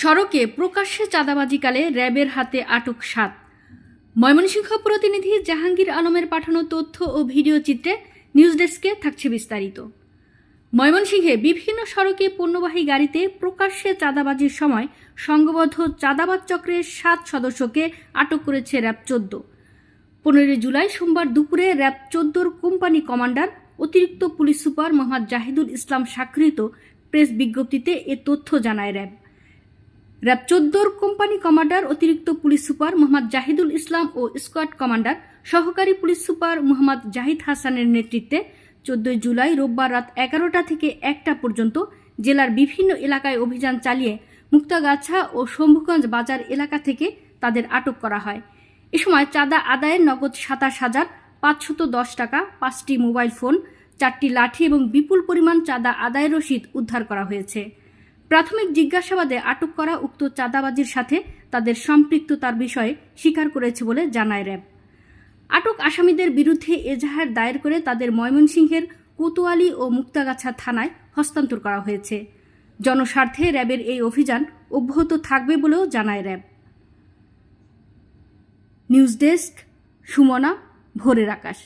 সড়কে প্রকাশ্যে চাঁদাবাজিকালে র্যাবের হাতে আটক সাত। ময়মনসিংহ প্রতিনিধি জাহাঙ্গীর আলমের পাঠানো তথ্য ও ভিডিও চিত্রে নিউজ ডেস্কে থাকছে বিস্তারিত। ময়মনসিংহে বিভিন্ন সড়কে পণ্যবাহী গাড়িতে প্রকাশ্যে চাঁদাবাজির সময় সংঘবদ্ধ চাঁদাবাজ চক্রের সাত সদস্যকে আটক করেছে র্যাব চোদ্দ। পনেরোই জুলাই সোমবার দুপুরে র্যাব চোদ্দোর কোম্পানি কমান্ডার, অতিরিক্ত পুলিশ সুপার মোহাম্মদ জাহিদুল ইসলাম স্বাক্ষরিত প্রেস বিজ্ঞপ্তিতে এ তথ্য জানায় র্যাব। র্যাব চোদ্দোর কোম্পানি কমান্ডার, অতিরিক্ত পুলিশ সুপার মোহাম্মদ জাহিদুল ইসলাম ও স্কোয়াড কমান্ডার, সহকারী পুলিশ সুপার মোহাম্মদ জাহিদ হাসানের নেতৃত্বে চোদ্দই জুলাই রোববার রাত এগারোটা থেকে একটা পর্যন্ত জেলার বিভিন্ন এলাকায় অভিযান চালিয়ে মুক্তাগাছা ও শম্ভুগঞ্জ বাজার এলাকা থেকে তাদের আটক করা হয়। এ সময় চাঁদা আদায়ের নগদ সাতাশ হাজার পাঁচশত দশ টাকা, পাঁচটি মোবাইল ফোন, চারটি লাঠি এবং বিপুল পরিমাণ চাঁদা আদায় রসিদ উদ্ধার করা হয়েছে। প্রাথমিক জিজ্ঞাসাবাদে আটক করা উক্ত চাঁদাবাজির সাথে তাদের সম্পৃক্ততার বিষয়ে স্বীকার করেছে বলে জানায় র্যাব। আটক আসামিদের বিরুদ্ধে এজাহার দায়ের করে তাদের ময়মনসিংহের কোতোয়ালি ও মুক্তাগাছা থানায় হস্তান্তর করা হয়েছে। জনস্বার্থে র্যাবের এই অভিযান অব্যাহত থাকবে বলেও জানায় র্যাব। নিউজ ডেস্ক, সুমনা, ভোরের আকাশ।